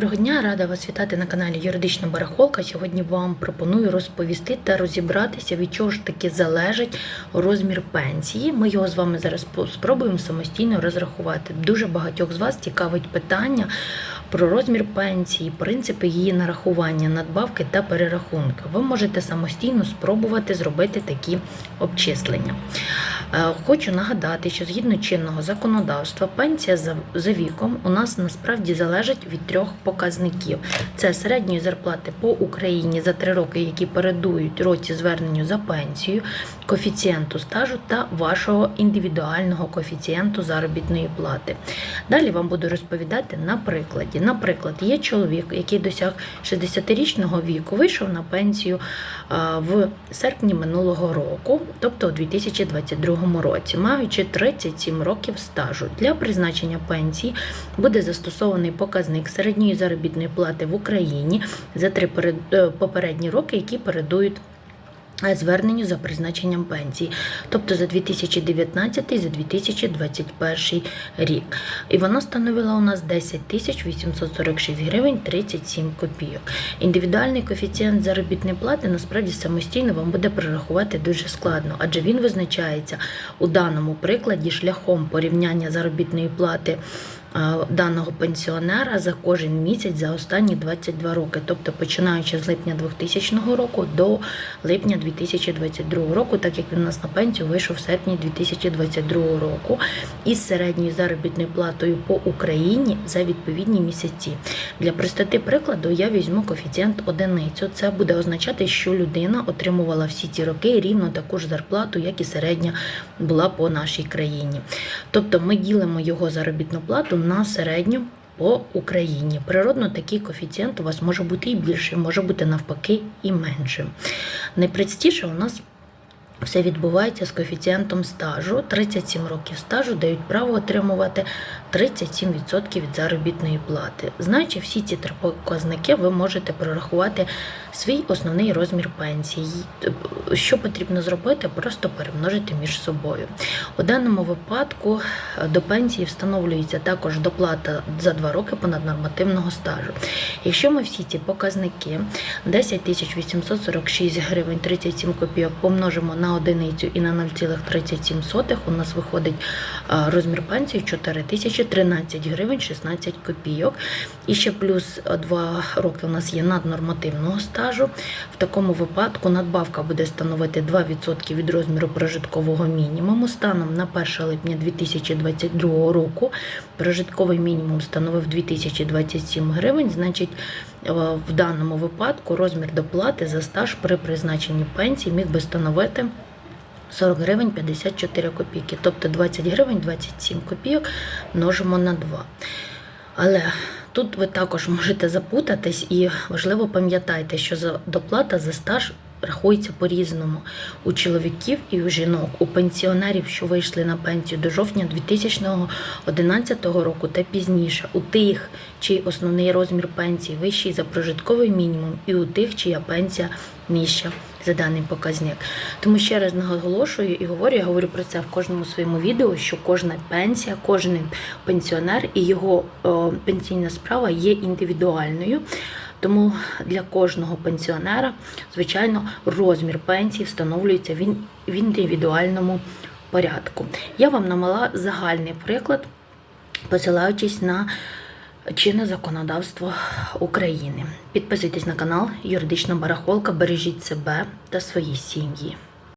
Доброго дня, рада вас вітати на каналі Юридична Барахолка. Сьогодні вам пропоную розповісти та розібратися, від чого ж таки залежить розмір пенсії. Ми його з вами зараз спробуємо самостійно розрахувати. Дуже багатьох з вас цікавить питання про розмір пенсії, принципи її нарахування, надбавки та перерахунки. Ви можете самостійно спробувати зробити такі обчислення. Е, Хочу нагадати, що згідно чинного законодавства, пенсія за, віком у нас насправді залежить від трьох показників: це середньої зарплати по Україні за три роки, які передують році зверненню за пенсію, коефіцієнту стажу та вашого індивідуального коефіцієнту заробітної плати. Далі вам буду розповідати на прикладі. Наприклад, є чоловік, який досяг 60-річного віку, вийшов на пенсію в серпні минулого року, тобто у 2022 році, маючи 37 років стажу. Для призначення пенсії буде застосований показник середньої заробітної плати в Україні за три е, попередні роки, які передують зверненню за призначенням пенсії, тобто за 2019 і за 2021 рік. І вона становила у нас 10 тисяч 846 гривень 37 копійок. Індивідуальний коефіцієнт заробітної плати насправді самостійно вам буде прорахувати дуже складно, адже він визначається у даному прикладі шляхом порівняння заробітної плати даного пенсіонера за кожен місяць за останні 22 роки, тобто починаючи з липня 2000 року до липня 2022 року, так як він у нас на пенсію вийшов в серпні 2022 року, із середньою заробітною платою по Україні за відповідні місяці. Для простоти прикладу я візьму коефіцієнт одиницю. Це буде означати, що людина отримувала всі ці роки рівно таку ж зарплату, як і середня була по нашій країні. Тобто ми ділимо його заробітну плату на середню по Україні. Природно, такий коефіцієнт у вас може бути і більшим, може бути навпаки і меншим. Найпростіше у нас все відбувається з коефіцієнтом стажу. 37 років стажу дають право отримувати 37% від заробітної плати. Знаючи всі ці три показники, ви можете прорахувати свій основний розмір пенсії. Що потрібно зробити? Просто перемножити між собою. У даному випадку е, до пенсії встановлюється також доплата за 2 роки понаднормативного стажу. Якщо ми всі ці показники 10 846 гривень 37 копійок помножимо на одиницю і на 0,37, у нас виходить е, розмір пенсії 4013 гривень 16 копійок. І ще плюс 2 роки у нас є наднормативного стажу. В такому випадку надбавка буде становити 2% від розміру прожиткового мінімуму. Станом на 1 липня 2022 року прожитковий мінімум становив 2027 гривень. Значить, е, в даному випадку розмір доплати за стаж при призначенні пенсії міг би становити 40 гривень 54 копійки, тобто 20 гривень 27 копійок множимо на 2. Але тут ви також можете запутатись і важливо пам'ятайте, що за доплата за стаж рахується по-різному. У чоловіків і у жінок, у пенсіонерів, що вийшли на пенсію до жовтня 2011 року та пізніше, у тих, чий основний розмір пенсії вищий за прожитковий мінімум, і у тих, чия пенсія нижча за даний показник. Тому ще раз наголошую і говорю, я говорю про це в кожному своєму відео, що кожна пенсія, кожен пенсіонер і його пенсійна справа є індивідуальною. Тому для кожного пенсіонера, звичайно, розмір пенсії встановлюється він в індивідуальному порядку. Я вам намала загальний приклад, посилаючись на чинне законодавство України. Підписуйтесь на канал Юридична Барахолка, бережіть себе та свої сім'ї.